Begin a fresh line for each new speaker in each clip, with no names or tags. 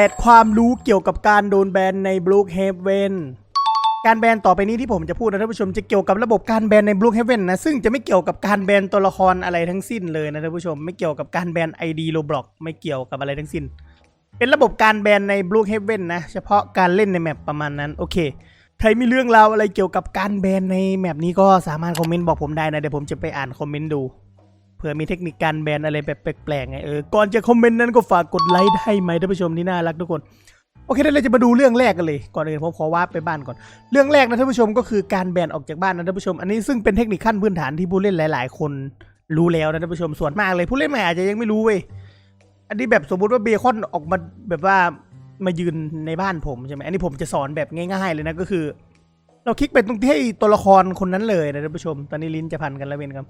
8 ความรู้เกี่ยวกับการโดนแบนใน Brookhaven การแบนต่อไปนี้ที่ผมจะพูดนะท่านผู้ชมจะเกี่ยวกับระบบการแบนใน Brookhaven นะซึ่งจะไม่เกี่ยวกับการแบนตัวละครอะไรทั้งสิ้นเลยนะท่านผู้ชมไม่เกี่ยวกับการแบน ID Roblox ไม่เกี่ยวกับอะไรทั้งสิ้น เป็นระบบการแบนใน Brookhaven นะเฉพาะการเล่นในแมปประมาณนั้นโอเคใครมีเรื่องราวอะไรเกี่ยวกับการแบนในแมปนี้ก็สามารถคอมเมนต์บอกผมได้นะเดี๋ยวผมจะไปอ่านคอมเมนต์ดู ผื่อมีเทคนิคการแบนอะไรแบบแปลกๆไงเออก่อนจะคอมเมนต์นั้นก็ฝากกดไลค์ได้ไหมท่านผู้ชมที่น่ารักทุกคนโอเคเดี๋ยวเราจะมาดูเรื่องแรกกันเลย ก่อนอื่นผมขอว่าไปบ้านก่อน เรื่องแรกนะท่านผู้ชมก็คือการแบนออกจากบ้านนะท่านผู้ชม อันนี้ซึ่งเป็นเทคนิคขั้นพื้นฐานที่ผู้เล่นหลาย ๆ คนรู้แล้วนะท่านผู้ชมส่วนมากเลย ผู้เล่นใหม่อาจจะยังไม่รู้เว้ยอันนี้แบบสมมติว่าเบคอนออกมาแบบว่ามายืนในบ้านผมใช่ไหมอันนี้ผมจะสอนแบบง่าย ๆ เลยนะก็คือ เราคลิกไปตรงที่ตัวละครคนนั้นเลยนะท่านผู้ชม ตอนนี้ลิ้นจะพันกันแล้วเวนครับ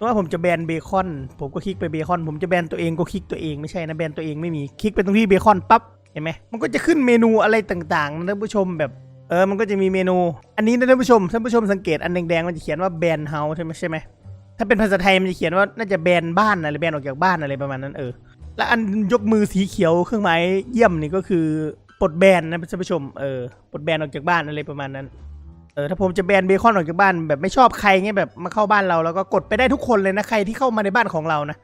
ว่าผมจะแบนเบคอน ผมก็คลิกไปเบคอน ผมจะแบนตัวเองก็คลิกตัวเองไม่ใช่นะแบนตัวเองไม่มีคลิกไปตรงที่เบคอนปั๊บเห็นไหมมันก็จะขึ้นเมนูอะไรต่างๆนะท่านผู้ชมแบบเออมันก็จะมีเมนู อันนี้นะท่านผู้ชมท่านผู้ชมสังเกตอันแดงๆมันจะเขียนว่าแบนเฮาใช่ไหมใช่ไหมถ้าเป็นภาษาไทยมันจะเขียนว่าน่าจะแบนบ้านอะไรแบนออกจากบ้านอะไรประมาณนั้นเออและอันยกมือสีเขียวเครื่องหมายเยี่ยมนี่ก็คือปลดแบนนะท่านผู้ชมเออปลดแบนออกจากบ้านอะไรประมาณนั้น เออถ้าผมจะแบนเบคอนออกจากบ้านแบบไม่ชอบใครเงี้ยแบบมาเข้าบ้านเราแล้วก็กดไปได้ทุกคนเลยนะใครที่เข้ามาในบ้านของเรานะ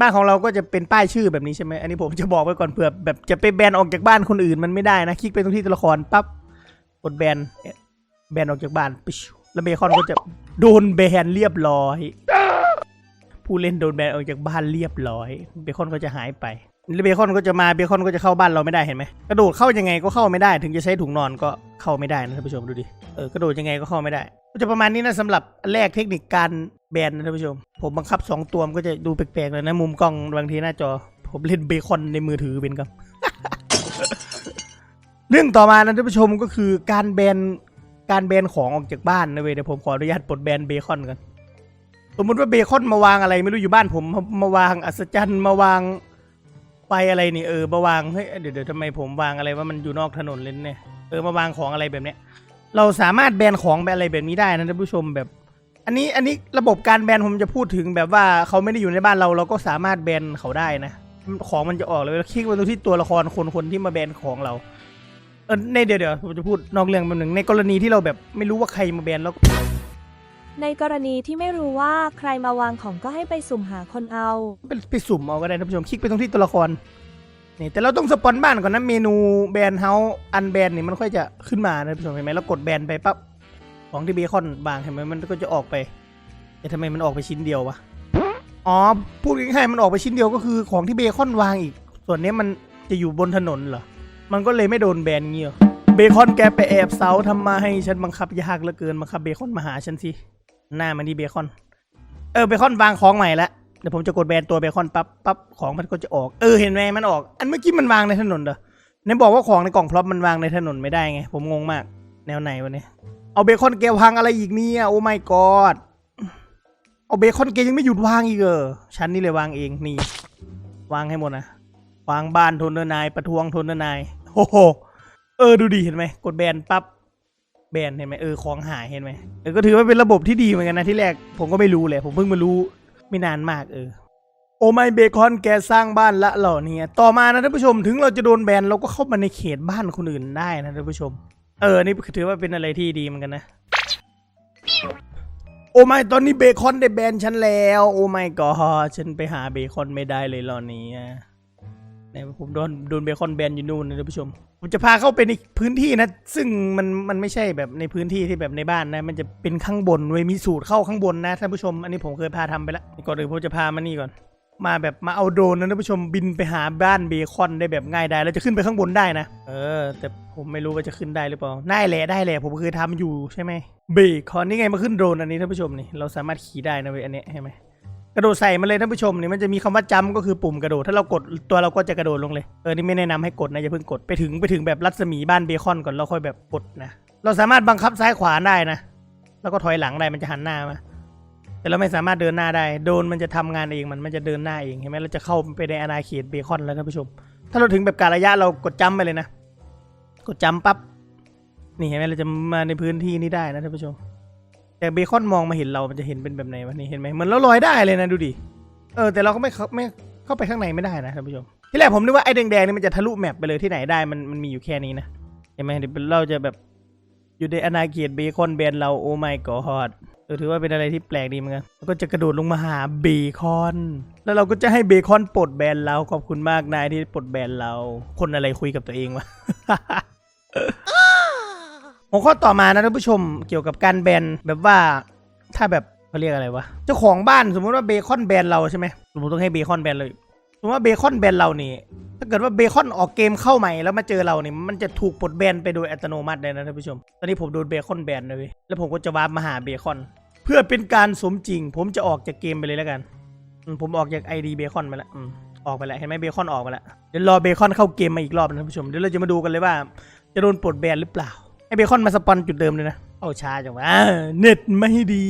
บ้านของเราก็จะเป็นป้ายชื่อแบบนี้ใช่ไหมอันนี้ผมจะบอกไว้ก่อนเผื่อแบบจะไปแบนออกจากบ้านคนอื่นมันไม่ได้นะคลิกไปตรงที่ตัวละครปั๊บกดแบนแบนออกจากบ้านปิ๊แล้วเบคอนก็จะโดนแบนเรียบร้อย ผู้เล่นโดนแบนออกจากบ้านเรียบร้อย เบคอนก็จะหายไป เบคอนก็จะมาเบคอนก็จะเข้าบ้านเราไม่ได้เห็นไหมกระโดดเข้ายังไงก็เข้าไม่ได้ ถึงจะใช้ถุงนอนก็เข้าไม่ได้นะท่านผู้ชมดูดิเออกระโดดยังไงก็เข้าไม่ได้ก็จะประมาณนี้นะสำหรับแรกเทคนิคการแบนนะท่านผู้ชม ผมบังคับ 2 ตัวมันก็จะดูแปลกๆเลยนะมุมกล้องบางทีหน้าจอ ผมเล่นเบคอนในมือถือเป็นครับ เรื่องต่อมานะท่านผู้ชมก็คือการแบนการแบนของออกจากบ้านนะเว้ยเดี๋ยวผมขออนุญาตปลดแบนเบคอนกันสมมติว่าเบคอนมาวางอะไร ไม่รู้อยู่บ้านผมมามาวางอัศจรรย์มาวาง ไปอะไรนี่เออมาวางเฮ้ยเดี๋ยวเดี๋ยวทำไมผมวางอะไรว่ามันอยู่นอกถนนเลยเนี่ยเออมาวางของอะไรแบบเนี้ย เราสามารถแบนของแบบอะไรแบบนี้ได้นะท่านผู้ชมแบบ อันนี้อันนี้ระบบการแบนผมจะพูดถึงแบบว่าเขาไม่ได้อยู่ในบ้านเราเราก็สามารถแบนเขาได้นะ ของมันจะออกเลยแล้วคลิกไปตรงที่ตัวละครคนคนที่มาแบนของเราเออในเดี๋ยวเดี๋ยวผมจะพูดนอกเรื่องแป๊บหนึ่งในกรณีที่เราแบบไม่รู้ว่าใครมาแบนแล้ว
ในกรณีที่ไม่รู้ว่าใครมาวางของก็ให้ไปสุ่มหาคนเอา
ไปไปสุ่มเอาก็ได้ท่านผู้ชมคลิกไปตรงที่ตัวละครนี่แต่เราต้องสปอนบ้านก่อนนะเมนูแบนเฮาอันแบนนี่มันค่อยจะขึ้นมานะท่านผู้ชมเห็นไหมเรากดแบนไปปั๊บของที่เบคอนบางเห็นไหมมันก็จะออกไปแต่ทำไมมันออกไปชิ้นเดียววะอ๋อพูดง่ายๆมันออกไปชิ้นเดียวก็คือของที่เบคอนวางอีก ส่วนนี้มันจะอยู่บนถนนเหรอมันก็เลยไม่โดนแบนเงี้ยเบคอนแกไปแอบเซาทำมาให้ฉันบังคับยากเหลือเกินบังคับเบคอนมาหาฉันสิ หน้ามันนี่เบคอน เออเบคอนวางของใหม่ละเดี๋ยวผมจะกดแบนตัวเบคอนปั๊บปั๊บของมันก็จะออก เออเห็นไหมมันออก อันเมื่อกี้มันวางในถนนเด้อไหนบอกว่าของในกล่องพร็อพมันวางในถนนไม่ได้ไง ผมงงมาก แนวไหนวะเนี่ย เอาเบคอนเกลวางอะไรอีกเนี่ย โอ้ my god เอาเบคอนเกยังไม่หยุดวางอีกเออฉันนี่เลยวางเองนี่ วางให้หมดนะ วางบ้านทนเนนาย ประท้วงทนเนนาย โอ้โห เออดูดิเห็นไหม กดแบนปั๊บ แบนเห็นไหมเออของหายเห็นไหมเออก็ถือว่าเป็นระบบที่ดีเหมือนกันนะที่แรกผมก็ไม่รู้เลย ผมเพิ่งมารู้ไม่นานมากเออโอไมเบคอนแกสร้างบ้านละเหล่านี้ต่อมานะท่านผู้ชมถึงเราจะโดนแบนเราก็เข้ามาในเขตบ้านคนอื่นได้นะท่านผู้ชม เออนี่ถือว่าเป็นอะไรที่ดีเหมือนกันนะ โอไม่ตอนนี้เบคอนได้แบนฉันแล้ว โอไม่ก็ฉันไปหาเบคอนไม่ได้เลยตอนนี้เนี่ยผมโดนโดนเบคอนแบนอยู่นู่นนะท่านผู้ชม ผมจะพาเข้าไปในพื้นที่นะ ซึ่งมันมันไม่ใช่แบบในพื้นที่ที่แบบในบ้านนะ มันจะเป็นข้างบนเว้ยมีสูตรเข้าข้างบนนะท่านผู้ชม อันนี้ผมเคยพาทำไปแล้วก่อนอื่นผมจะพามานี่ก่อน มาแบบมาเอาโดรนนะท่านผู้ชมบินไปหาบ้านเบคอนได้แบบง่ายได้แล้วจะขึ้นไปข้างบนได้นะ เออ แต่ผมไม่รู้ว่าจะขึ้นได้หรือเปล่าได้แหละได้แหละผมเคยทำอยู่ใช่ไหมเบคอนนี่ไงมาขึ้นโดรนอันนี้ท่านผู้ชมนี่เราสามารถขี่ได้นะเว้ยอันเนี้ยเห็นไหม ระโดดใส่มาเลยท่านผู้ชมนี่มันจะมีคำว่าจำก็คือปุ่มกระโดด ถ้าเรากดตัวเราก็จะกระโดดลงเลย เออ นี่ไม่แนะนำให้กดนะอย่าเพิ่งกด ไปถึงไปถึงแบบรัศมีบ้านเบคอนก่อนแล้วค่อยแบบกดนะ เราสามารถบังคับซ้ายขวาได้นะ แล้วก็ถอยหลังได้มันจะหันหน้ามา แต่เราไม่สามารถเดินหน้าได้ โดนมันจะทำงานเองมันมันจะเดินหน้าเองเห็นไหมเราจะเข้าไปในอาณาเขตเบคอนแล้วท่านผู้ชม ถ้าเราถึงแบบการระยะเรากดจำไปเลยนะ กดจำปั๊บ นี่เห็นไหมเราจะมาในพื้นที่นี้ได้นะท่านผู้ชม แต่เบคอนมองมาเห็นเรา มันจะเห็นเป็นแบบไหนวะนี่เห็นไหมเหมือนเราลอยได้เลยนะดูดิ เออแต่เราก็ไม่เข้าไม่เข้าไปข้างในไม่ได้นะท่านผู้ชม ที่แรกผมนึกว่าไอ้แดงๆนี่มันจะทะลุแมปไปเลยที่ไหนได้มันมันมีอยู่แค่นี้นะ เห็นไหมเดี๋ยวเราจะแบบอยู่ในอาณาเขตเบคอนแบนเราโอ้ไม่กอดเออถือว่าเป็นอะไรที่แปลกดีเหมือนกันแล้วก็จะกระโดดลงมาหาเบคอน แล้วเราก็จะให้เบคอนปลดแบนเราขอบคุณมากนายที่ปลดแบนเรา คนอะไรคุยกับตัวเองวะ หัวข้อต่อมานะท่านผู้ชมเกี่ยวกับการแบนแบบว่าถ้าแบบเขาเรียกอะไรวะเจ้าของบ้านสมมติว่าเบคอนแบนเราใช่ไหมสมมติต้องให้เบคอนแบนเลยสมมติว่าเบคอนแบนเรานี่ถ้าเกิดว่าเบคอนออกเกมเข้าใหม่แล้วมาเจอเราเนี่ยมันจะถูกปลดแบนไปโดยอัตโนมัติเลยนะท่านผู้ชม ตอนนี้ผมโดนเบคอนแบนเลยแล้วผมก็จะวาร์ปมาหาเบคอน เพื่อเป็นการสมจริง ผมจะออกจากเกมไปเลยแล้วกันผมออกจากไอดีเบคอนไปแล้วอออกไปแล้วเห็นไหมเบคอนออกไปแล้วเดี๋ยวรอเบคอนเข้าเกมมาอีกรอบนะท่านผู้ชมเดี๋ยวเราจะมาดูกันเลยว่า จะโดนปลดแบนหรือเปล่า ให้เบคอนมาสปอนจุดเดิมเลยนะ เอาชาจังวะเน็ตไม่ดี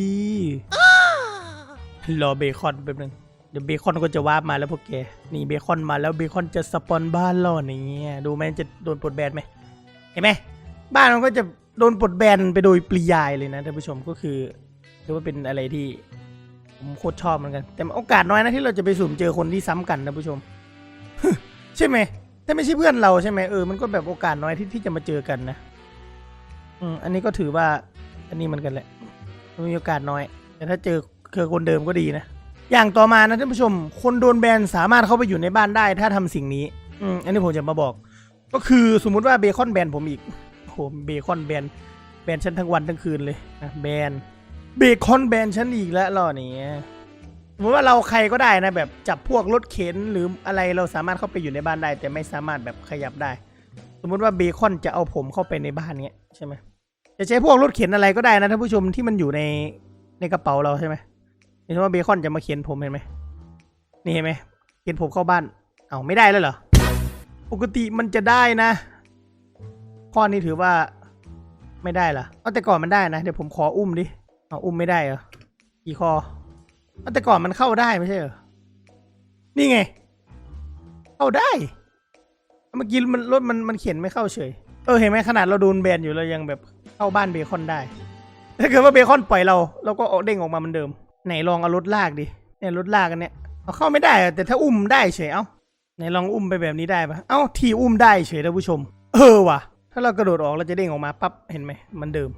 รอเบคอนแป๊บนึงเดี๋ยวเบคอนก็จะวาร์ปมาแล้วพวกแก นี่เบคอนมาแล้วเบคอนจะสปอนบ้านเราเนี่ยดูไหมจะโดนปลดแบนไหมเห็นไหมบ้านมันก็จะโดนปลดแบนไปโดยปริยายเลยนะท่านผู้ชมก็คือถือว่าเป็นอะไรที่ผมโคตรชอบเหมือนกัน แต่โอกาสน้อยนะที่เราจะไปสุ่มเจอคนที่ซ้ำกันท่านผู้ชม ใช่ไหมถ้าไม่ใช่เพื่อนเราใช่ไหมเออมันก็แบบโอกาสน้อยที่ที่จะมาเจอกันนะ อืมอันนี้ก็ถือว่า อันนี้เหมือนกันแหละมันมีโอกาสน้อย แต่ถ้าเจอเคอคนเดิมก็ดีนะ อย่างต่อมานะท่านผู้ชม คนโดนแบนสามารถเข้าไปอยู่ในบ้านได้ถ้าทำสิ่งนี้ อืมอันนี้ผมจะมาบอก ก็คือสมมุติว่าเบคอนแบนผมอีกโอ้โหเบคอนแบนแบนฉันทั้งวันทั้งคืนเลยนะแบนเบคอนแบนฉันอีกแล้วหรอเนี่ยสมมติว่าเราใครก็ได้นะแบบจับพวกรถเข็นหรืออะไรเราสามารถเข้าไปอยู่ในบ้านได้ แต่ไม่สามารถแบบขยับได้ สมมุติว่าเบคอนจะเอาผมเข้าไปในบ้านเนี้ยใช่ไหม จะใช้พวกรถเข็นอะไรก็ได้นะท่านผู้ชมที่มันอยู่ในในกระเป๋าเราใช่ไหมเห็นว่าเบคอนจะมาเข็นผมเห็นไหมนี่เห็นไหมเข็นผมเข้าบ้าน เอาไม่ได้แล้วเหรอ ปกติมันจะได้นะ ข้อนี้ถือว่าไม่ได้เหรอเอาแต่ก่อนมันได้นะ เดี๋ยวผมขออุ้มดิ เอาอุ้มไม่ได้เหรอกี่คอเอาแต่ก่อนมันเข้าได้ไม่ใช่เหรอ นี่ไง เข้าได้ เมื่อกี้มันรถมันมันเขียนไม่เข้าเฉย เออเห็นไหมขนาดเราโดนแบนอยู่เรายังแบบ เข้าบ้านเบคอนได้ ถ้าเกิดว่าเบคอนปล่อยเราเราก็เอาเด้งออกมาเหมือนเดิม ไหนลองเอารถลากดิเนี่ยรถลากกันเนี่ยเอาเข้าไม่ได้แต่ถ้าอุ้มได้เฉยเอ้าไหนลองอุ้มไปแบบนี้ได้ปะเอ้าทีอุ้มได้เฉยท่านผู้ชม เออว่ะ ถ้าเรากระโดดออกเราจะเด้งออกมาปั๊บเห็นไหมมันเดิม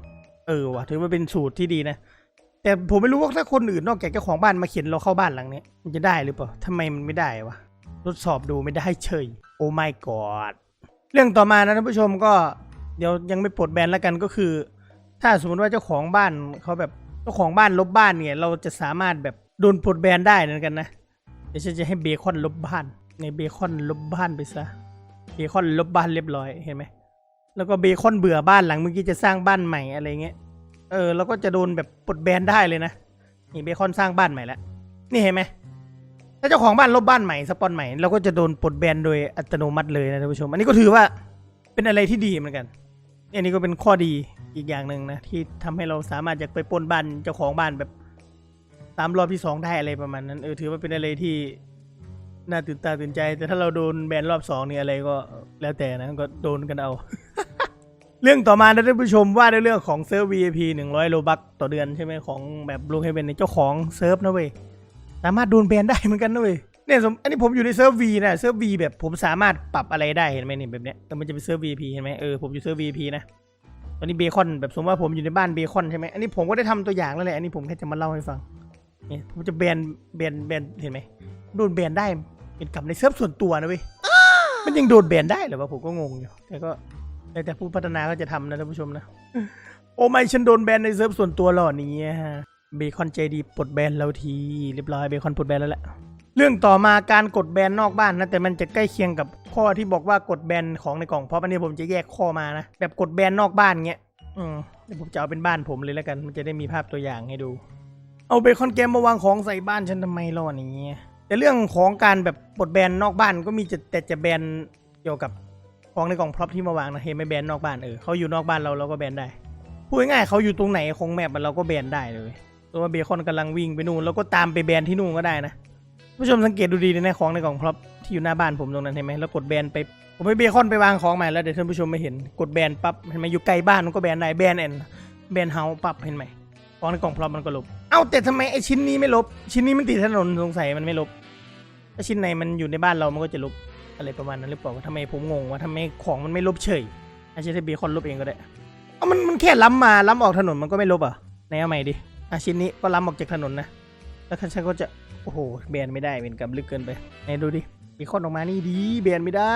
เออว่ะ ถือว่าเป็นสูตรที่ดีนะแต่ผมไม่รู้ว่าถ้าคนอื่นนอกจากเจ้าของบ้านมาเขียนเราเข้าบ้านหลังนี้ มันจะได้หรือเปล่าทำไมมันไม่ได้วะทดสอบดูไม่ได้เฉยโอ้ my god เรื่องต่อมานะท่านผู้ชมก็ ดี๋ยวยังไม่ปลดแบนแล้วกันก็คือ ถ้าสมมติว่าเจ้าของบ้านเขาแบบเจ้าของบ้านลบบ้านเนี่ย เราจะสามารถแบบโดนปลดแบนได้เหมือนกันนะเดี๋ยวฉันจะให้เบคอนลบบ้านในเบคอนลบบ้านไปซะเบคอนลบบ้านเรียบร้อยเห็นไหมแล้วก็เบคอนเบื่อบ้านหลังเมื่อกี้จะสร้างบ้านใหม่อะไรเงี้ยเออเราก็จะโดนแบบปลดแบนได้เลยนะนี่เบคอนสร้างบ้านใหม่แล้วนี่เห็นไหมถ้าเจ้าของบ้านลบบ้านใหม่สปอนใหม่เราก็จะโดนปลดแบนโดยอัตโนมัติเลยนะท่านผู้ชม อันนี้ก็ถือว่าเป็นอะไรที่ดีเหมือนกัน อันนี้ก็เป็นข้อดีอีกอย่างหนึ่งนะ ที่ทำให้เราสามารถจะไปปนบ้านเจ้าของบ้านแบบตามรอบที่สองได้อะไรประมาณนั้นเออถือว่าเป็นอะไรที่น่าตื่นตาตื่นใจ แต่ถ้าเราโดนแบนรอบสองนี่อะไรก็แล้วแต่นะก็โดนกันเอา เรื่องต่อมานะท่านผู้ชมว่าในเรื่องของเซิร์ฟ VIP 100 โลบัคต่อเดือนใช่ไหมของแบบบลูเฮเวนในเจ้าของเซิร์ฟนะเว้ยสามารถโดนแบนได้เหมือนกันนะเว้ย เนี่ยสมอันนี้ผมอยู่ในเซิร์ฟ V นะเซิร์ฟ V แบบผมสามารถปรับอะไรได้เห็นไหมนี่แบบเนี้ยแต่มันจะเป็นเซิร์ฟ VIP เห็นไหมเออผมอยู่เซิร์ฟ VIP นะตอนนี้เบคอนแบบสมมติว่าผมอยู่ในบ้านเบคอนใช่ไหมอันนี้ผมก็ได้ทำตัวอย่างแล้วแหละอันนี้ผมแค่จะมาเล่าให้ฟังเนี่ยผมจะแบนแบนแบนเห็นไหมโดนแบนได้เป็นกับในเซิร์ฟส่วนตัวนะเว้ยมันยังโดนแบนได้เหรอวะผมก็งงอยู่แต่ก็แต่ผู้พัฒนาก็จะทำนะท่านผู้ชมนะโอ้ไม่ฉันโดนแบนในเซิร์ฟส่วนตัวหรอเนี่ยเบคอนใจดีปลดแบนเราทีเรียบร้อยเบคอนปลดแบนแล้วแหละ เรื่องต่อมาการกดแบนนอกบ้านนะแต่มันจะใกล้เคียงกับข้อที่บอกว่ากดแบนของในกล่องเพราะอันนี้ผมจะแยกข้อมานะแบบกดแบนนอกบ้านเงี้ยอืมเดี๋ยวผมจะเอาเป็นบ้านผมเลยแล้วกัน มันจะได้มีภาพตัวอย่างให้ดู เอาเบคอนเกมมาวางของใส่บ้านฉันทำไมล่ะนี้ยแต่เรื่องของการแบบปลดแบนนอกบ้านก็มีแต่จะแบนเกี่ยวกับของในกล่องพร็อพที่มาวางนะเห็นไม่แบนนอกบ้านเออเขาอยู่นอกบ้านเราเราก็แบนได้พูดง่ายเขาอยู่ตรงไหนของแมปเราก็แบนได้เลยตัวเบคอนกำลังวิ่งไปนู่นแล้วก็ตามไปแบนที่นู่นก็ได้นะ ผู้ชมสังเกตดูดีในของในกล่องพร็อพที่อยู่หน้าบ้านผมตรงนั้นเห็นไหมแล้วกดแบนไปผมไปเบคอนไปวางของใหม่แล้วเดี๋ยวท่านผู้ชมไม่เห็นกดแบนปั๊บเห็นไหมอยู่ไกลบ้านมันก็แบนได้แบนแอนแบนเฮาปั๊บเห็นไหมของในกล่องพร็อพมันก็ลบเอ้าแต่ทำไมไอชิ้นนี้ไม่ลบ ชิ้นนี้มันติดถนนสงสัยมันไม่ลบถ้าชิ้นไหนมันอยู่ในบ้านเรามันก็จะลบอะไรประมาณนั้นหรือเปล่าว่าทำไมผมงงว่าทำไมของมันไม่ลบเฉยอาจจะเบคอนลบเองก็ได้เอามันมันแค่ล้ำมาล้ำออกถนนมันก็ไม่ลบเหรอะไหนเอาใหม่ดิอาชิ้นนี้ก็ล้ำออกจากถนนนะแล้วฉันก็จะ โอ้โหแบนไม่ได้เป็นกรรมลึกเกินไปไหนดูดิเบคอนออกมานี่ดีแบนไม่ได้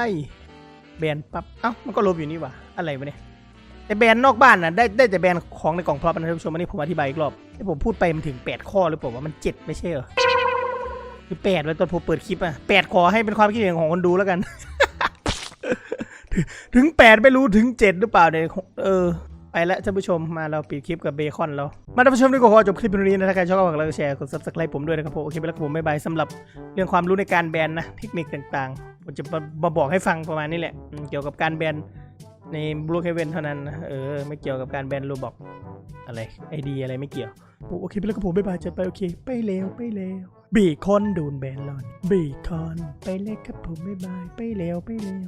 แบนปั๊บเอ้ามันก็ลบอยู่นี่วะอะไรวะเนี่ยแต่แบนนอกบ้านนะได้ได้แต่แบนของในกล่องพร็อพนะท่านผู้ชมอันนี้ผมอธิบายอีกรอบที่ผมพูดไปมันถึง 8 ข้อหรือเปล่าว่ามัน 7 ไม่ใช่เหรอหรือ8ไว้ตอนผมเปิดคลิปอะ8ขอให้เป็นความคิดเห็นของคนดูแล้วกัน ถึงถึง8ไม่รู้ถึง7หรือเปล่าเนี่ยเออ ไปแล้วท่านผู้ชมมาเราปิดคลิปกับเบคอนแล้วมาท่านผู้ชมนี่ก็ขอจบคลิปนี้นะถ้าใครชอบก็ฝากไลค์กดแชร์กด subscribe ผมด้วยนะครับผมโอเคไปแล้วครับผมบ๊ายบายสำหรับเรื่องความรู้ในการแบนนะเทคนิคต่างๆผมจะมาบอกให้ฟังประมาณนี้แหละ เกี่ยวกับการแบนในบลูคเฮเวนเท่านั้นนะเออไม่เกี่ยวกับการแบนโรบอกอะไรไอดีอะไรไม่เกี่ยวโอเคไปแล้วครับผมบ๊ายบายจะไปโอเค ไปแล้วไปแล้วเบคอนโดนแบนแล้วเบคอนไปเลยครับผมบ๊ายบายไปแล้วไปแล้ว